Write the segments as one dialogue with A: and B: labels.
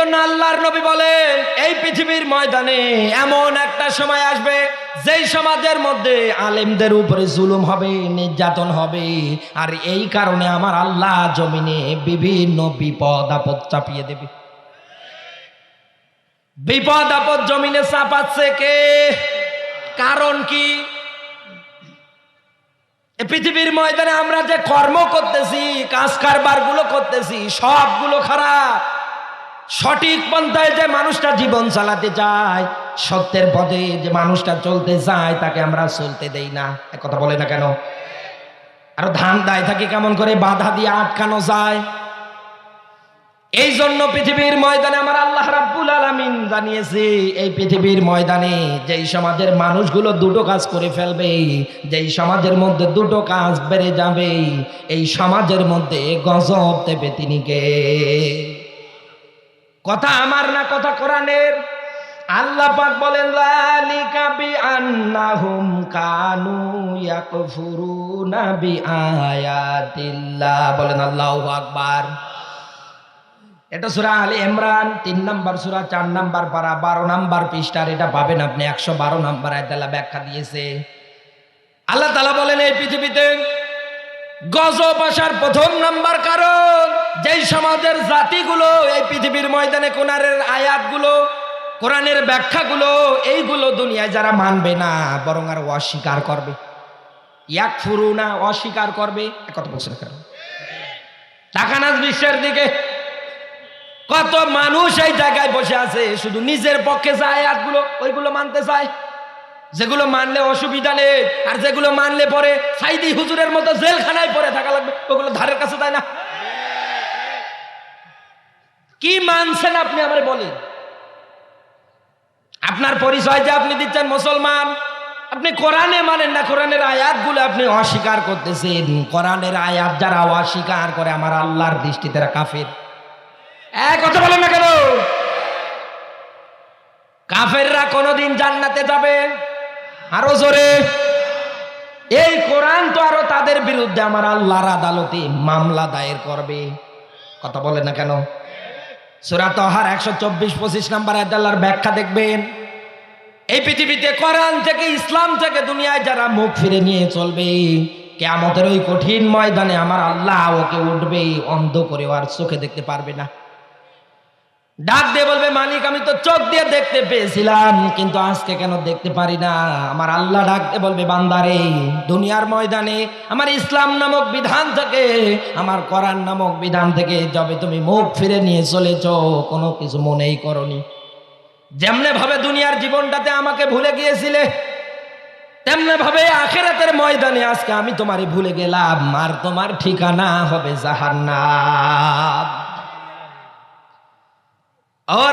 A: জন্য আল্লাহর নবী বলেন, এই পৃথিবীর ময়দানে এমন একটা সময় আসবে, যেই সমাজের মধ্যে আলেমদের উপরে জুলুম হবে, নির্যাতন হবে। আর এই কারণে আমার আল্লাহ জমিনে বিভিন্ন বিপদ, আপদ চাপিয়ে দেবে। বিপদ, আপদ জমিনে চাপাচ্ছে কে? কারণ কি? পৃথিবীর ময়দানে আমরা যে কর্ম করতেছি কাজ কারবারগুলো করতেছি, সবগুলো খারাপ। সঠিক পন্থায় যে মানুষটা জীবন চালাতে চায়, সত্যের পথে যে মানুষটা চলতে চায়, তাকে আমরা চলতে দেই না। কথা বলে না কেন? আর ধান দায় থাকে কেমন করে, বাধা দিয়ে আটকানো যায়। এই জন্য পৃথিবীর ময়দানে আমার আল্লাহ রাব্বুল আলামিন জানিয়েছে, এই পৃথিবীর ময়দানে যেই সমাজের মানুষগুলো দুটো কাজ করে ফেলবে, যেই সমাজের মধ্যে দুটো কাজ বেড়ে যাবে, এই সমাজের মধ্যে গজব দেবে তিনি কে? কথা আমার না কথা কোরআনের? আল্লাহ পাক বলেন, লালিকা বি আন্নাহুম কানু ইয়াকফুরুনা বি আয়াতিল্লাহ বলেন আল্লাহু আকবার। এটা সুরা আলী ইমরান, তিন নাম্বার সুরা, চার নাম্বার পারা, বারো নাম্বার পৃষ্ঠার, এটা পাবেন আপনি। একশো বারো নাম্বার আয়তালা ব্যাখ্যা দিয়েছে। আল্লাহ তালা বলেন, এই পৃথিবীতে গজব আসার প্রথম নাম্বার কারণ, যেই সমাজের জাতিগুলো, এই পৃথিবীর ময়দানে কোরআনের আয়াতগুলো, কোরআনের ব্যাখ্যাগুলো, এইগুলো দুনিয়ায় যারা মানবে না, বরং আর অস্বীকার করবে। ইয়াক ফুরু না অস্বীকার করবে। কত বছর কেন টাকানাজ বিশ্বের দিকে। কত মানুষ এই জায়গায় বসে আছে, শুধু নিজের পক্ষে যায় আয়াতগুলো, ওইগুলো মানতে চায়। যেগুলো মানলে অসুবিধা নেই, আর যেগুলো মানলে পরে সাইদি হুজুরের মতো জেলখানায় পরে থাকা লাগবে, ওগুলো ধারের কাছে তাই না। কি মানছেন আপনি আমার বলেন? আপনার পরিচয় যে আপনি দিচ্ছেন মুসলমান, আপনি কোরআনে মানেন না, কোরআনের আয়াতগুলো আপনি অস্বীকার করতেছেন। কোরআনের আয়াত যারা অস্বীকার করে, আমার আল্লাহর দৃষ্টিতে কাফের। এক কথা বলেন না কেন? কাফেররা কোনোদিন জান্নাতে যাবে আরও জোরে। এই কোরআন তো আরও তাদের বিরুদ্ধে আমার আল্লাহর আদালতে মামলা দায়ের করবে। কথা বলে না কেন? সুরা তহার একশো চব্বিশ, পঁচিশ নাম্বার আদাল্লার ব্যাখ্যা দেখবেন। এই পৃথিবীতে কোরআন থেকে, ইসলাম থেকে দুনিয়ায় যারা মুখ ফিরে নিয়ে চলবে, কেয়ামতের ওই কঠিন ময়দানে আমার আল্লাহ ওকে উঠবে, অন্ধ করে আর চোখে দেখতে পারবে না। ডাক দিয়ে বলবে, মালিক, আমি তো চোখ দিয়ে দেখতে পেয়েছিলাম, কিন্তু আজকে কেন দেখতে পারি না? আমার আল্লাহ ডাক দিয়ে বলবে, বান্দারে, দুনিয়ার ময়দানে আমার ইসলাম নামক বিধান থেকে, আমার কোরআন নামক বিধান থেকে যবে তুমি মুখ ফিরে নিয়ে চলেছ, কোনো কিছু মনেই করনি। যেমনে ভাবে দুনিয়ার জীবনটাতে আমাকে ভুলে গিয়েছিলে তেমনি ভাবে আখেরাতের ময়দানে আজকে আমি তোমারে ভুলে গেলাম, আর তোমার ঠিকানা হবে জাহান্নাম।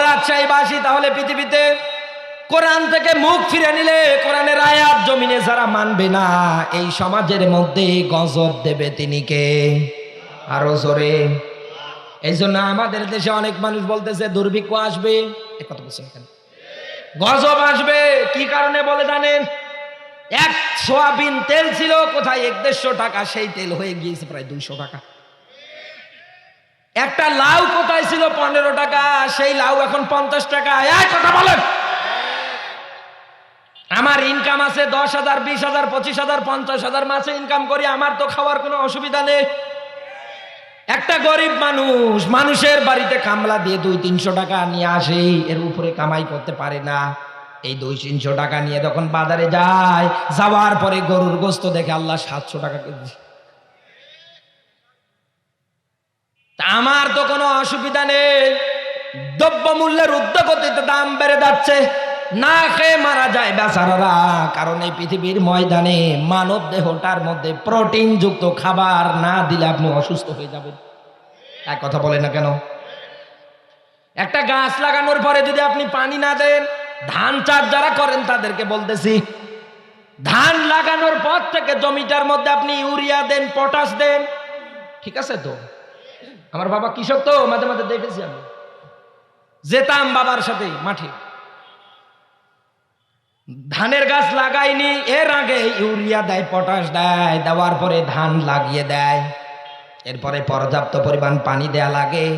A: রাজশাহীবাসী, তাহলে পৃথিবীতে কোরআন থেকে মুখ ফিরে নিলে কোরআনের আয়াত জমিনে যারা মানবে না, এই সমাজের মধ্যে গজব দেবে তিনি কে? আরও জোরে। এই জন্য আমাদের দেশে অনেক মানুষ বলতেছে, দুর্ভিক্ষ আসবে। কথা বলছেন কেন গজব আসবে, কি কারণে বলে জানেন? এক সোয়াবিন তেল ছিল, কোথায় এক দেড়শো টাকা, সেই তেল হয়ে গিয়েছে প্রায় দুইশো টাকা। একটা লাউ কোথায় ছিল পনেরো টাকা? সেই লাউ এখন পঞ্চাশ টাকা। কথা বলেন। আমার ইনকাম আছে দশ হাজার, বিশ হাজার, পঁচিশ হাজার, পঞ্চাশ হাজার মাসে ইনকাম করি, আমার তো খাওয়ার কোনো অসুবিধা নেই। একটা গরিব মানুষ, মানুষের বাড়িতে কামলা দিয়ে দুই তিনশো টাকা নিয়ে আসে, এর উপরে কামাই করতে পারে না। এই দুই তিনশো টাকা নিয়ে তখন বাজারে যায়, যাওয়ার পরে গরুর গোস্ত দেখে আল্লাহ সাতশো টাকা কেজি তা আমার তো কোনো অসুবিধা নেই। দ্রব্য মূল্যের উদ্যোগতিতে দাম বেড়ে যাচ্ছে। না খেয়ে মারা যায় বেচারারা, কারণ এই পৃথিবীর ময়দানে মানব দেহটার মধ্যে প্রোটিন যুক্ত খাবার না দিলে আপনি অসুস্থ হয়ে যাবেন। এক কথা বলে না কেন? একটা গাছ লাগানোর পরে যদি আপনি পানি না দেন, ধান চাষ যারা করেন তাদেরকে বলতেছি, ধান লাগানোর পর থেকে জমিটার মধ্যে আপনি ইউরিয়া দেন, পটাশ দেন, ঠিক আছে তো? আমার বাবা কৃষক তো, মাঝে মাঝে দেখেছি আমি। যেতাম বাবার সাথে মাঠে। ধানের গাছ লাগাইনি, এর আগে ইউরিয়া দেয়, পটাশ দেয়, দেওয়ার পরে ধান লাগিয়ে দেয়। এরপরে পর্যাপ্ত পরিমাণ পানি দেয়া লাগে।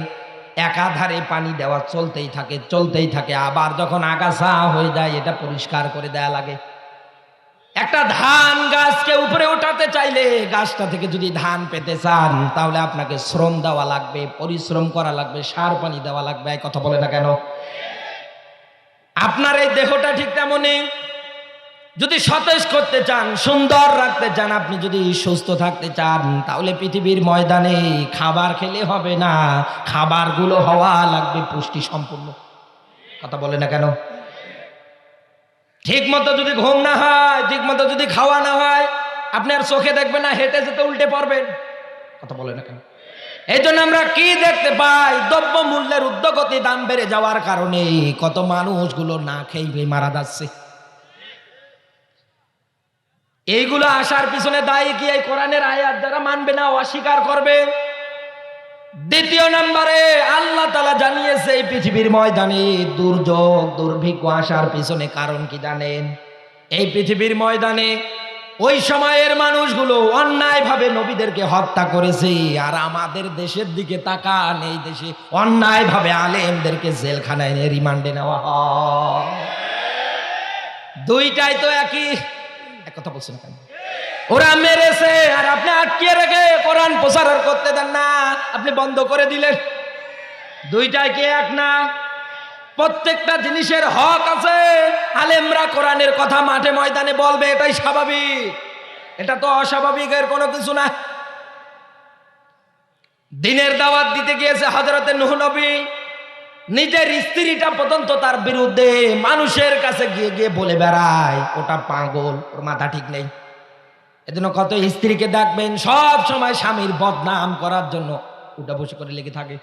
A: একাধারে পানি দেওয়া চলতেই থাকে চলতেই থাকে। আবার যখন আগাছা হয়ে যায়, এটা পরিষ্কার করে দেয়া লাগে। একটা ধান গাছকে উপরে ওঠাতে চাইলে গাছটা থেকে যদি ধান পেতে চান, তাহলে আপনাকে শ্রম দেওয়া লাগবে, পরিশ্রম করা লাগবে, সার পানি দেওয়া লাগবে কথা বলে না কেন? আপনার এই দেহটা ঠিক তেমনই। যদি সতেজ করতে চান, সুন্দর রাখতে চান, আপনি যদি সুস্থ থাকতে চান, তাহলে পৃথিবীর ময়দানে খাবার খেলে হবে না। খাবারগুলো হওয়া লাগবে, পুষ্টি সম্পূর্ণ। কথা বলে না কেন? ঠিক মতো যদি ঘুম না হয় ঠিক মতো যদি খাওয়া না হয়, আপনি আর চোখে দেখবেন না, হেঁটে যেতে উল্টে পড়বেন কথা বলে না কেন? এই জন্য আমরা কি দেখতে পাই? দ্রব্য মূল্যের উদ্যোগতি দাম বেড়ে যাওয়ার কারণে কত মানুষগুলো না খেয়ে মারা যাচ্ছে। এইগুলো আসার পিছনে দায়ী কি এই কোরআনের আয়াত? যারা মানবে না, অস্বীকার করবে। দ্বিতীয় নম্বরে আল্লাহ তালা জানিয়েছে, এই পৃথিবীর ময়দানে দুর্যোগ, দুর্ভিক্ষ আসার পিছনে কারণ কি জানেন? এই পৃথিবীর ময়দানে ওই সময়ের মানুষগুলো অন্যায়ভাবে নবীদেরকে হত্যা করেছে, আর আমাদের দেশের দিকে তাকান, এই দেশে অন্যায়ভাবে আলেমদেরকে জেলখানায় নিয়ে রিমান্ডে নেওয়া হয়। দুইটাই তো একই। এক কথা বলছেন কেন? ওরা মেরেছে, আর আপনি আটকিয়ে রেখে কোরআন প্রচার করতে দেন না। আপনি বন্ধ করে দিলেন। দুইটাই কি এক না? প্রত্যেকটা জিনিসের হক আছে। আলেমরা কোরআনের কথা মাঠে ময়দানে বলবে, এটাই স্বাভাবিক। এটা তো অস্বাভাবিকের কোনো কিছু না। দিনের দাওয়াত দিতে গিয়েছে হজরতের নুহ নবী। নিজের স্ত্রীটা পর্যন্ত তার বিরুদ্ধে মানুষের কাছে গিয়ে গিয়ে বলে বেড়ায়, ওটা পাগল, ওর মাথা ঠিক নেই। এজন্য কত স্ত্রীকে দেখবেন, সব সময় স্বামীর বদনাম করার জন্য উঠা বসে করে লেগে থাকে।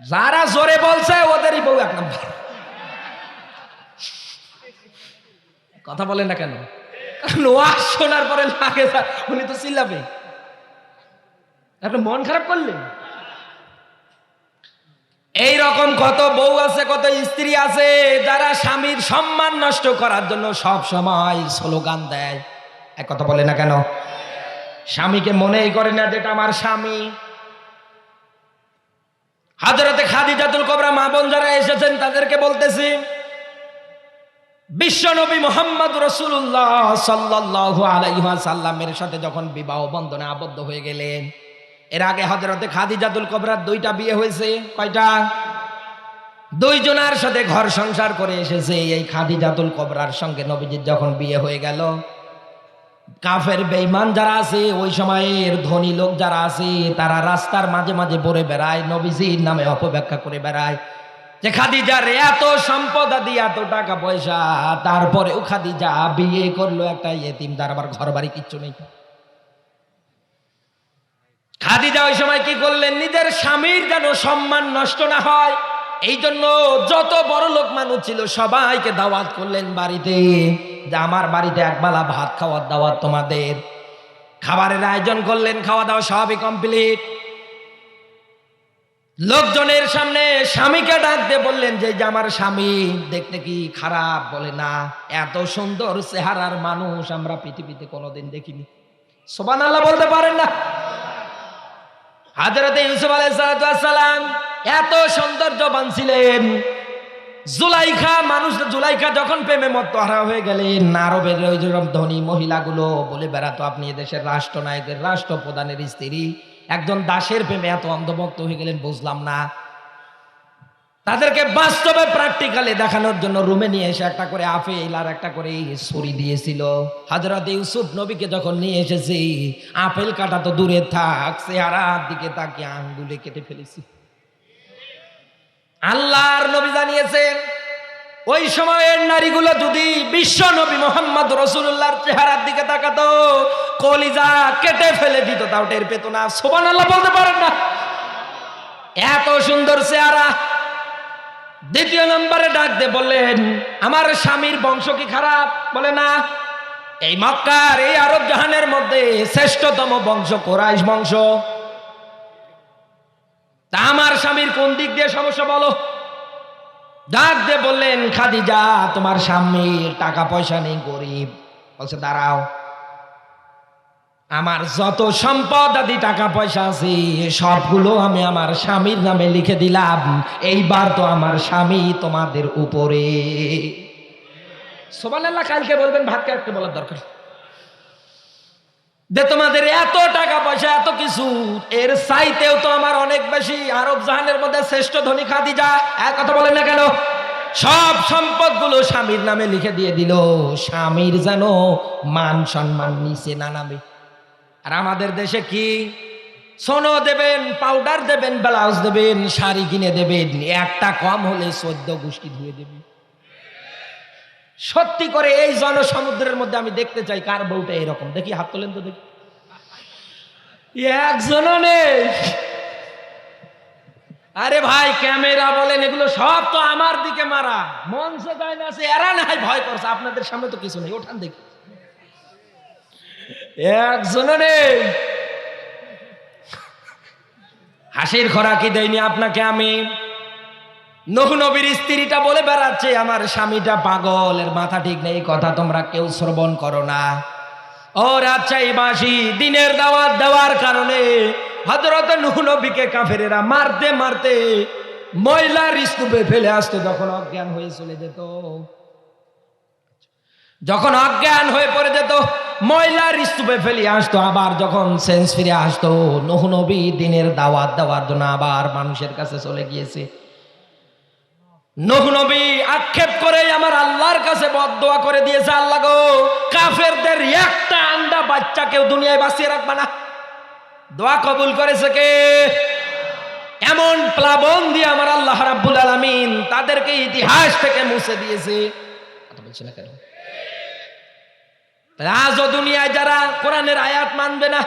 A: যারা জোরে বলছে, ওদেরই বউ এক নম্বর। কথা বলেন না কেন? কারণ ওয়াজ শোনার পরে লাগে উনি তো চিল্লাবে। আপনি মন খারাপ করলেন? এই রকম কত বউ আছে, কত স্ত্রী আছে, যারা স্বামীর সম্মান নষ্ট করার জন্য সব সময় স্লোগান দেয়। এক কথা বলে না কেন? স্বামীকে মনেই করে না যেটা আমার স্বামী। হাজরতে খাদিজাতুল কবরা মা বোন যারা এসেছেন, তাদেরকে বলতেছি, বিশ্ব নবী মোহাম্মদ রসুল্লাহ সাল্লাহ আলাইসাল্লামের সাথে যখন বিবাহ বন্ধনে আবদ্ধ হয়ে গেলেন, এর আগে হজরতে খাদিজাতুল কবরার দুইটা বিয়ে হয়েছে, কয়টা? দুইজনার সাথে ঘর সংসার করে এসেছে, এই খাদি খাদিজাতুল কবরার সঙ্গে নবীজির যখন বিয়ে হয়ে গেল কাফের বেঈমান যারা আছে, ওই সময়ের ধনী লোক যারা আছে, তারা রাস্তার মাঝে মাঝে পড়ে বেড়ায়, নবীজির নামে অপব্যাখ্যা করে বেড়ায়। যে খাদিজার এত সম্পদ আদি এত টাকা পয়সা, তারপরেও খাদিজা বিয়ে করল একটা এতিম তার আবার ঘর বাড়ি কিচ্ছু নেই। খাদিজা ওই সময় কি করলেন? নিজের স্বামীর যেন সম্মান নষ্ট না হয় এই জন্য যত বড় লোক মানুষ ছিল, সবাইকে দাওয়াত করলেন বাড়িতে। যে আমার বাড়িতে একবেলা ভাত খাওয়ার দাওয়াত তোমাদের। খাবারের আয়োজন করলেন খাওয়া দাওয়া সবই কমপ্লিট লোকজনের সামনে স্বামীকে ডাক দিয়ে বললেন, যে আমার স্বামী দেখতে কি খারাপ? বলে, না, এত সুন্দর চেহারার মানুষ আমরা পৃথিবীতে কোনোদিন দেখিনি। সোবান আল্লাহ বলতে পারেন না। হাজরতে ইউসুফ আলাইসালাম এত সৌন্দর্যবান ছিলেন। জুলাইখা, মানুষ জুলাইখা যখন প্রেমে মত হারা হয়ে গেলেন আরবের ওই যেরকম ধনী মহিলাগুলো বলে বেড়াতো আপনি এদেশের রাষ্ট্রনায়কের রাষ্ট্রপ্রধানের স্ত্রী। একজন দাসের প্রেমে এত অন্ধভক্ত হয়ে গেলেন, বুঝলাম না। তাদেরকে বাস্তবে প্র্যাকটিক্যালি দেখানোর জন্য রুমে নিয়ে এসে একটা করে আপেল আর একটা করে ছুরি দিয়েছিল। হাজরত ইউসুফ নবীকে যখন নিয়ে এসেছি, আপেল কাটা তো দূরে থাক, চেহারার দিকে তাকে আঙ্গুলে কেটে ফেলেছি। আল্লাহর নবী জানিয়েছেন, ওই সময়ের নারীগুলো যদি বিশ্ব নবী মোহাম্মদ রসুল্লাহর চেহারার দিকে তাকাতো, কলিজা কেটে ফেলে দিত, তাও টের পেত না। সোবান আল্লাহ বলতে পারেন না। এত সুন্দর চেহারা। দ্বিতীয় নম্বরে ডাক দিয়ে বললেন, আমার স্বামীর বংশ কি খারাপ? বলে, না। এই মক্কার এই আরব জাহানের মধ্যে শ্রেষ্ঠতম বংশ কোরাইশ বংশ। তা আমার স্বামীর কোন দিক দিয়ে সমস্যা বলো? ডাক দিয়ে বললেন, খাদিজা, তোমার স্বামীর টাকা পয়সা নেই, গরিব। বলছে, দাঁড়াও। আমার যত সম্পদ আদি টাকা পয়সা আছে, সবগুলো আমি আমার স্বামীর নামে লিখে দিলাম। এইবার তো আমার স্বামী তোমাদের উপরে। সোমান কালকে বলবেন ভাতকে একটু বলার দরকার। যে তোমাদের এত টাকা পয়সা, এত কিছু, এর চাইতেও তো আমার অনেক বেশি। আরব জাহানের মধ্যে শ্রেষ্ঠ ধনী খাদিজা এক কথা বলেন না কেন? সব সম্পদগুলো স্বামীর নামে লিখে দিয়ে দিল। স্বামীর যেন মান সম্মান নিচে না নামে। আর আমাদের দেশে কি? সোনো দেবেন, পাউডার দেবেন, ব্লাউজ দেবেন, শাড়ি কিনে দেবেন, একটা কম হলে সদ্য গোষ্ঠী ধুয়ে দেবেন। সত্যি করে এই জনসমুদ্রের মধ্যে আমি দেখতে চাই, কার বউটা এরকম? দেখি, হাত তোলেন তো দেখি। একজনও নেই। আরে ভাই, ক্যামেরা বলেন, এগুলো সব তো আমার দিকে মারা। মঞ্চে যায় না, সে এরা নাই, ভয় করছে। আপনাদের সামনে তো কিছু নেই, ওঠান দেখি। একজনও নেই। হাসির খোরাকি দেয়নি আপনাকে আমি। নবীর স্ত্রীটা বলে বেড়াচ্ছে, আমার স্বামীটা পাগল, এর মাথা ঠিক নেই কথা তোমরা কেউ শ্রবণ করো না। ও রাজশাহী বাসী দিনের দাওয়াত দেওয়ার কারণে হজরত নবীকে কাফেরেরা মারতে মারতে ময়লার স্তূপে ফেলে আসতো যখন অজ্ঞান হয়ে চলে যেত। যখন অজ্ঞান হয়ে পড়ে যেত, ময়লার স্তূপে ফেলে আসতো, আবার যখন সেন্স ফিরে আসতো নবী দিনের দাওয়াত দেওয়ার জন্য আবার মানুষের কাছে চলে গিয়েছে। নবী আক্ষেপ করে আমার আল্লাহর কাছে বদদোয়া করে দিয়েছে, আল্লাহ গো, কাফেরদের একটা আন্ডা বাচ্চা কেউ দুনিয়ায় বাঁচিয়ে রাখবে না। দোয়া কবুল করেছে কে? এমন প্লাবন দিয়ে আমার আল্লাহ রাব্বুল আলামিন তাদেরকে ইতিহাস থেকে মুছে দিয়েছে। আজও দুনিয়ায় যারা কোরআনের আয়াত মানবে না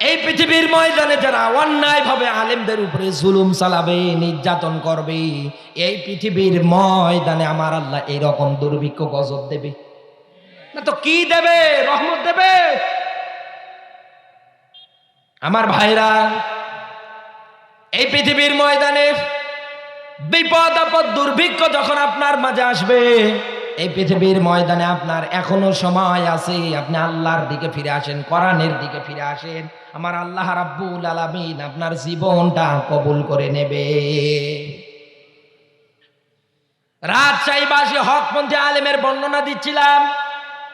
A: এই পৃথিবীর ময়দানে যারা অন্যায় ভাবে আলেমদের উপরে জুলুম চালাবে, নির্যাতন করবে, এই পৃথিবীর ময়দানে আমার আল্লাহ এরকম দুর্ভিক্ষ গজব দেবে। না তো কি দেবে? রহমত দেবে? আমার ভাইরা, এই পৃথিবীর ময়দানে বিপদ আপদ, দুর্ভিক্ষ যখন আপনার মাঝে আসবে, এই পৃথিবীর ময়দানে আপনার এখনও সময় আছে। আপনি আল্লাহর দিকে ফিরে আসেন, কোরআনের দিকে ফিরে আসেন। আমার আল্লাহ রাব্বুল আলামিন আপনার জীবনটা কবুল করে নেবে। রাজশাহীবাসী হকপন্থী আলেমের বর্ণনা দিচ্ছিলাম।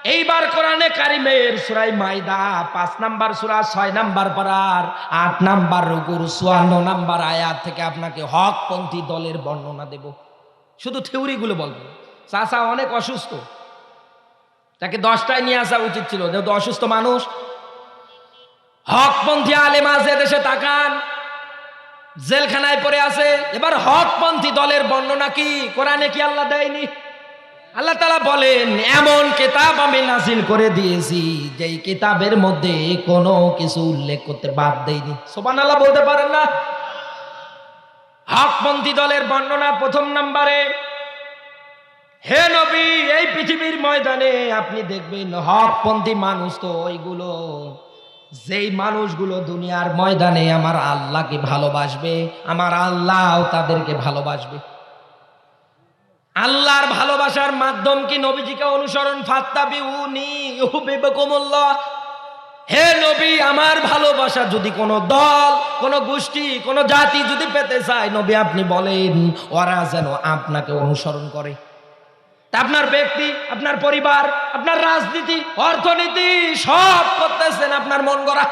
A: এইবার কোরআনে কারিমের সুরাই মাইদা পাঁচ নাম্বার সুরা, ছয় নাম্বার পারার, আট নাম্বার রুকুর, চুয়ান্ন নাম্বার আয়াত থেকে আপনাকে হকপন্থী দলের বর্ণনা দেব। শুধু থিওরিগুলো বলব। চাচা অনেক অসুস্থ। তাকে দশটায় নিয়ে আসা উচিত ছিল। যেহেতু অসুস্থ মানুষ হকপন্থী আলেম আছে দেশে তাকান। জেলখানায় পড়ে আছে। এবার হকপন্থী দলের বর্ণনা কি? কোরআনে কি আল্লাহ দেয়নি? আল্লাহ তালা বলেন, এমন কিতাব আমি নাজিল করে দিয়েছি, যেই কিতাবের মধ্যে কোনো কিছু উল্লেখ করতে বাদ দেয়নি সোবান আল্লাহ বলতে পারেন না? হকপন্থী দলের বর্ণনা প্রথম নম্বরে, হে নবী, এই পৃথিবীর ময়দানে আপনি দেখবেন হকপন্থী মানুষ তো ওইগুলো যেই মানুষগুলো দুনিয়ার ময়দানে আমার আল্লাহকে ভালোবাসবে, আমার আল্লাহও তাদেরকে ভালোবাসবে। আল্লাহর ভালোবাসার মাধ্যম কি নবীজিকে অনুসরণ? ফাত্তাবি উনি হে নবী, আমার ভালোবাসা যদি কোনো দল, কোনো গোষ্ঠী, কোনো জাতি যদি পেতে চায়, নবী আপনি বলেন, ওরা যেন আপনাকে অনুসরণ করে। আপনার ব্যক্তি, আপনার পরিবার, আপনার রাজনীতি, অর্থনীতি, সব করতেছেন আপনার মন গড়া।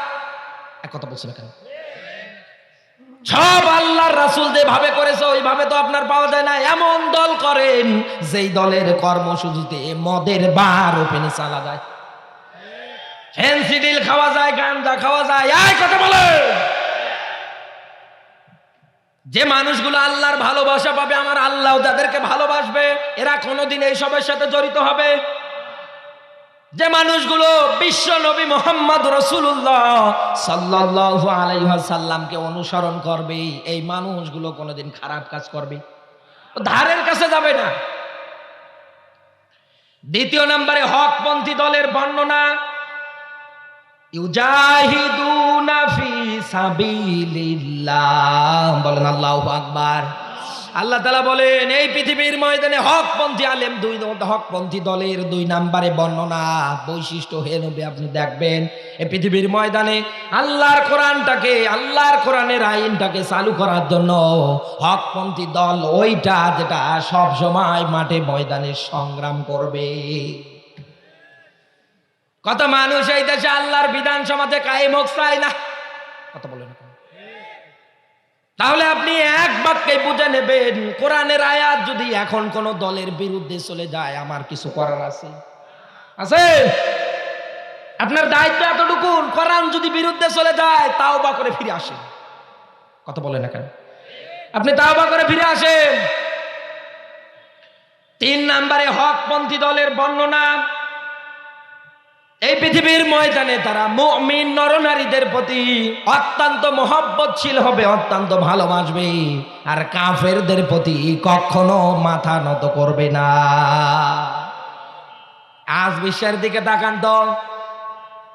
A: এক কথা বলছেন কেন? সব আল্লাহর রাসুল যেভাবে করেছে, ওইভাবে তো আপনার পাওয়া যায় না। এমন দল করেন, যেই দলের কর্মসূচিতে মদের বার ওপেনে চালা যায়। ফেন্সিডিল খাওয়া যায় গাঞ্জা খাওয়া যায়। এই কথা বলে যে মানুষগুলো আল্লাহর ভালোবাসা পাবে, আমার আল্লাহ যাদেরকে ভালোবাসবে, এরা কোনোদিন এইসবের সাথে জড়িত হবে। যে মানুষগুলো বিশ্ব নবী মোহাম্মদ রসুল্লাহ সাল্লাহ আলাইসাল্লামকে অনুসরণ করবে, এই মানুষগুলো কোনোদিন খারাপ কাজ করবে। ধারের কাছে যাবে না। দ্বিতীয় নম্বরে হকপন্থী দলের বর্ণনা বলেন, আল্লাহু আকবার। আল্লাহ তালা বলেন, এই পৃথিবীর ময়দানে হকপন্থী আলেম দুই হকপন্থী দলের দুই নাম্বারে বর্ণনা, বৈশিষ্ট্য হে নবী, আপনি দেখবেন, এই পৃথিবীর ময়দানে আল্লাহর কোরআনটাকে, আল্লাহর কোরআনের আইনটাকে চালু করার জন্য হকপন্থী দল ওইটা যেটা সব সময় মাঠে ময়দানে সংগ্রাম করবে। কত মানুষ এই দেশে আল্লাহর বিধানসভাতে কায়েম হোক চায় না। কথা বলেন। তাহলে আপনি এক বাক্যে বুঝে নেবেন, কোরআনের আয়াত যদি এখন কোন দলের বিরুদ্ধে চলে যায়, আমার কিছু করার আছে? আছে? আপনার দায়িত্ব এতটুকু, কোরআন যদি বিরুদ্ধে চলে যায় তাও বা করে ফিরে আসেন। কথা বলেন না কেন? আপনি তাও বা করে ফিরে আসেন। তিন নাম্বারে হকপন্থী দলের বর্ণনা এই পৃথিবীর ময়দানে তারা মুমিন নরনারীদের প্রতি অত্যন্ত মহব্বতশীল হবে, অত্যন্ত ভালোবাসবে। আর কাফেরদের প্রতি কখনো মাথা নত করবে না। আজ বিশ্বের দিকে তাকান তো।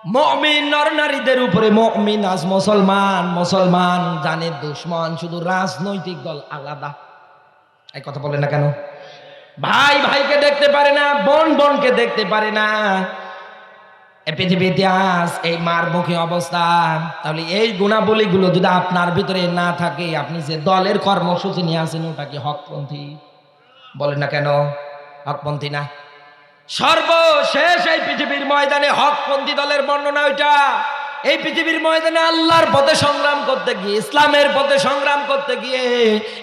A: মমিন নরনারীদের উপরে মমিন আজ মুসলমান মুসলমান, জানে দুশ্মন, শুধু রাজনৈতিক দল আলাদা। এই কথা বলে না কেন? ভাই ভাইকে দেখতে পারে না, বোন বোনকে দেখতে পারে না। এ পৃথিবী এই মারমুখী অবস্থা তাহলে এই গুণাবলীগুলো যদি আপনার ভিতরে না থাকে, আপনি যে দলের কর্মসূচি নিয়ে আসেন ওটা কি হকপন্থী? বলেন না কেন? হকপন্থী না। সর্বশেষ এই পৃথিবীর ময়দানে হকপন্থী দলের বর্ণনা ওইটা। এই পৃথিবীর ময়দানে আল্লাহর পথে সংগ্রাম করতে গিয়ে, ইসলামের পথে সংগ্রাম করতে গিয়ে,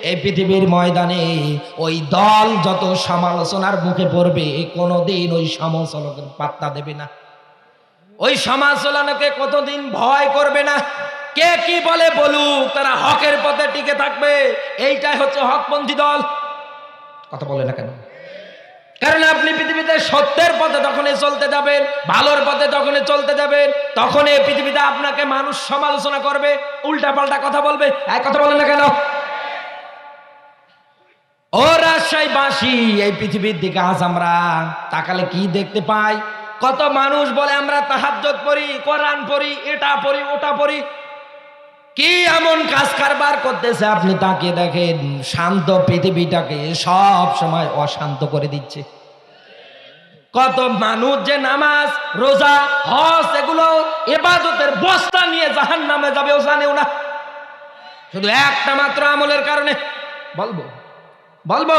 A: এই পৃথিবীর ময়দানে ওই দল যত সমালোচনার মুখে পড়বে, কোনোদিন ওই সমালোচনাকে পাত্তা দেবে না। ওই সমালোচনাকে কতদিন ভয় করবে না? কে কি বলে বলুক, তারা হকের পথে টিকে থাকবে। এইটাই হচ্ছে হকপন্থী দল। কথা বলে না কেন? কারণ আপনি পৃথিবীতে সত্যের পথে তখনই চলতে যাবেন, ভালোর পথে তখনই চলতে যাবেন তখন এই পৃথিবীতে আপনাকে মানুষ সমালোচনা করবে উল্টা পাল্টা কথা বলবে। এক কথা বলে না কেন? ও রাজশাহী বাসী এই পৃথিবীর দিকে আজ আমরা তাকালে কি দেখতে পাই? কত মানুষ বলে, আমরা তাহাজ্জত পড়ি, কোরআন পড়ি, এটা পড়ি, ওটা পড়ি। কি এমন কাজ কারবার করতেছে, আপনি তাকে দেখেন, শান্ত পৃথিবীটাকে সব সময় অশান্ত করে দিচ্ছে। কত মানুষ যে নামাজ, রোজা, হজ, এগুলো এবাদতের বস্তা নিয়ে জাহান নামে যাবে ও না। শুধু একটা মাত্র আমলের কারণে। বলব বলব।